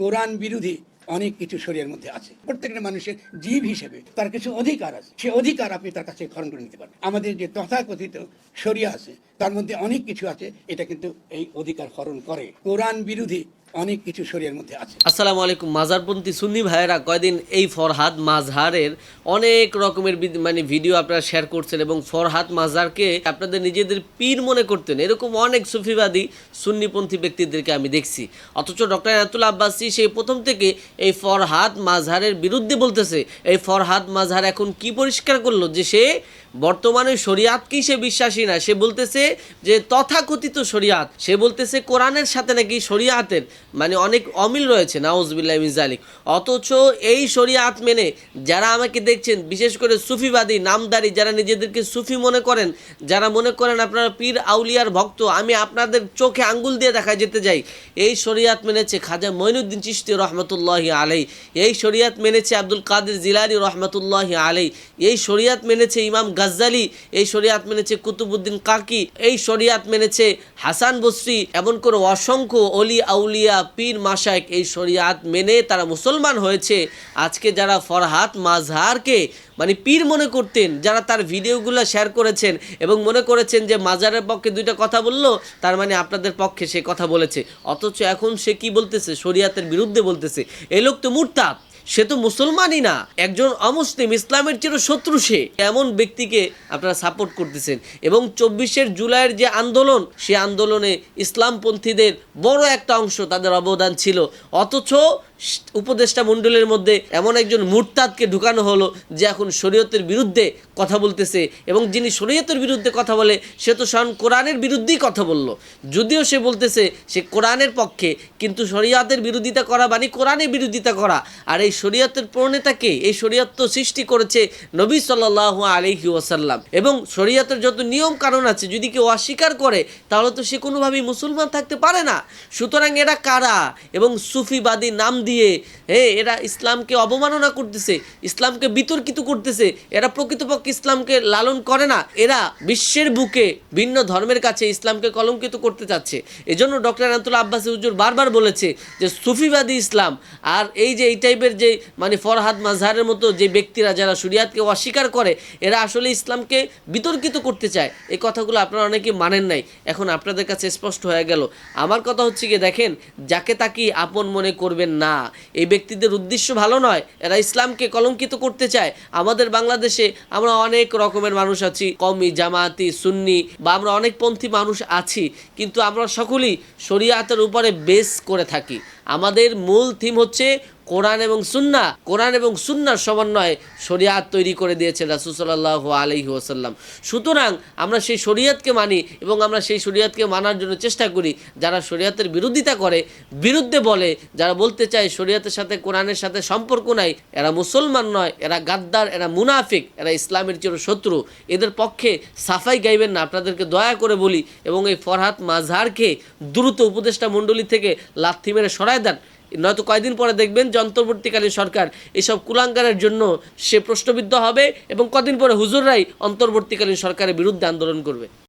কোরআন বিরোধী অনেক কিছু শরীরের মধ্যে আছে। প্রত্যেকটা মানুষের জীব হিসেবে তার কিছু অধিকার আছে। সে অধিকার আপনি তার কাছে খরণ করে নিতে পারেন। আমাদের যে তথাকথিত শরিয়া আছে, তার মধ্যে অনেক কিছু আছে, এটা কিন্তু এই অধিকার হরণ করে। কোরআন বিরোধী অনেক কিছু শরীরের মধ্যে আছে। আসসালামু আলাইকুম, মাজারপন্থী সুন্নি ভাইয়েরা, কয়দিন এই ফরহাদ মাঝহারের অনেক রকমের মানে ভিডিও আপনারা শেয়ার করছেন এবং ফরহাদ মাজারকে আপনাদের নিজেদের পীর মনে করতেন। এরকম অনেক সুফিবাদী সুন্নিপন্থী ব্যক্তিদেরকে আমি দেখছি। অথচ ডক্টর এনাতুল্লা আব্বাসি সেই প্রথম থেকে এই ফরহাদ মাঝহারের বিরুদ্ধে বলতেছে, এই ফরহাদ মাঝহার এখন কি পরিষ্কার করল যে সে বর্তমানে শরিয়াত কি সে বিশ্বাসী না? সে বলতেছে যে তথাকথিত শরিয়াত। সে বলতেছে কোরআনের সাথে নাকি শরিয়াতের মানে অনেক অমিল রয়েছে, নাউজবিল্লাহ মিজালিক অথচ এই শরিয়াত মেনে যারা আমাকে দেখছেন, বিশেষ করে সুফিবাদী, নামদারি, যারা নিজেদেরকে সুফি মনে করেন, যারা মনে করেন আপনারা পীর আউলিয়ার ভক্ত, আমি আপনাদের চোখে আঙ্গুল দিয়ে দেখা যেতে যাই। এই শরিয়াত মেনেছে খাজা মঈনুদ্দিন চিশতি রহমতুল্লাহ আলাই এই শরিয়াত মেনেছে আব্দুল কাদের জিলানি রহমতুল্লাহ আলাই এই শরিয়াত মেনেছে ইমাম গাজ্জালি, এই শরিয়াত মেনেছে কুতুবুদ্দিন কাকি, এই শরিয়াত মেনেছে হাসান বসরি, এমন করে অসংখ্য অলি আউলিয়া, পীর মাসায়েক এই শরিয়াত মেনে তারা মুসলমান হয়েছে। আজকে যারা ফরহাত মাজহারকে মানে পীর মনে করতেন, যারা তার ভিডিওগুলো শেয়ার করেছেন এবং মনে করেছেন যে মাজারের পক্ষে দুইটা কথা বলল, তার মানে আপনাদের পক্ষে সে কথা বলেছে। অথচ এখন সে কি বলতেছে? শরিয়াতের বিরুদ্ধে বলতেছে। এ লোক তো মুরতাদ। সে তো মুসলমানই না, একজন অমুসলিম, ইসলামের চির শত্রু সে। এমন ব্যক্তিকে আপনারা সাপোর্ট করতেছেন। এবং চব্বিশের জুলাইয়ের যে আন্দোলন, সে আন্দোলনে ইসলামপন্থীদের বড় একটা অংশ তাদের অবদান ছিল। অথচ উপদেষ্টা মণ্ডলের মধ্যে এমন একজন মুরতাদকে ঢুকানো হলো যে এখন শরীয়তের বিরুদ্ধে কথা বলতেছে এবং যিনি শরীয়তের বিরুদ্ধে কথা বলে, সে তো স্বয়ং কোরআনের বিরুদ্ধেই কথা বলল। যদিও সে বলতেছে সে কোরআনের পক্ষে, কিন্তু শরীয়তের বিরোধিতা করা মানে কোরআনের বিরোধিতা করা। আর এই শরীয়তের প্রণেতাকে, এই শরীয়ত সৃষ্টি করেছে নবী সাল্লাহ আলহি ওয়াসাল্লাম। এবং শরীয়তের যত নিয়ম কারণ আছে, যদি কেউ অস্বীকার করে, তাহলে তো সে কোনোভাবেই মুসলমান থাকতে পারে না। সুতরাং এরা কারা? এবং সুফিবাদী নাম দিয়ে হে এরা ইসলামকে অবমাননা করতেছে, ইসলামকে বিতর্কিত করতেছে, এরা প্রকৃতপক্ষে ইসলামকে লালন করে না, এরা বিশ্বের বুকে ভিন্ন ধর্মের কাছে ইসলামকে কলঙ্কিত করতে চাচ্ছে। এজন্য ডক্টর আনাতুল্লাহ আব্বাসী হুজুর বারবার বলেছে যে, সুফিবাদী ইসলাম আর এই যে এই টাইপের যে মানে ফরহাদ মাজহারের মতো যে ব্যক্তিরা যারা শরিয়াতকে অস্বীকার করে, এরা আসলে ইসলামকে বিতর্কিত করতে চায়। এই কথাগুলো আপনারা অনেকে মানেন নাই। এখন আপনাদের কাছে স্পষ্ট হয়ে গেল। আমার কথা হচ্ছে কি দেখেন, যাকে তাকে আপন মনে করবেন না। এই ব্যক্তিদের উদ্দেশ্য ভালো নয়। এরা ইসলামকে কলঙ্কিত করতে চায়। আমাদের বাংলাদেশে আমরা অনেক রকমের মানুষ আছি। কমি জামাতি সুন্নি বা আমরা অনেক পন্থী মানুষ আছি। কিন্তু আমরা সকলেই শরিয়াতের উপরে বেস করে থাকি। আমাদের মূল থিম হচ্ছে কোরআন এবং সুন্না, কোরআন এবং সুন্নার সমন্বয়ে শরিয়াত তৈরি করে দিয়েছে রাসুসাল্লাহ আলহি ওসাল্লাম সুতরাং আমরা সেই শরিয়াতকে মানি এবং আমরা সেই শরিয়াতকে মানার জন্য চেষ্টা করি। যারা শরিয়াতের বিরোধিতা করে, বিরুদ্ধে বলে, যারা বলতে চায় শরিয়াতের সাথে কোরআনের সাথে সম্পর্ক নাই, এরা মুসলমান নয়, এরা গাদ্দার, এরা মুনাফিক, এরা ইসলামের চির শত্রু। এদের পক্ষে সাফাই গাইবেন না। আপনাদেরকে দয়া করে বলি, এবং এই ফরহাত মাজহারকে দ্রুত উপদেষ্টা মণ্ডলী থেকে লাথি মেরে সরায় দেন। নয়তো কয়দিন পরে দেখবেন যে অন্তর্বর্তীকালীন সরকার এসব কুলাঙ্গারের জন্য সে প্রশ্নবিদ্ধ হবে এবং কদিন পরে হুজুররাই অন্তর্বর্তীকালীন সরকারের বিরুদ্ধে আন্দোলন করবে।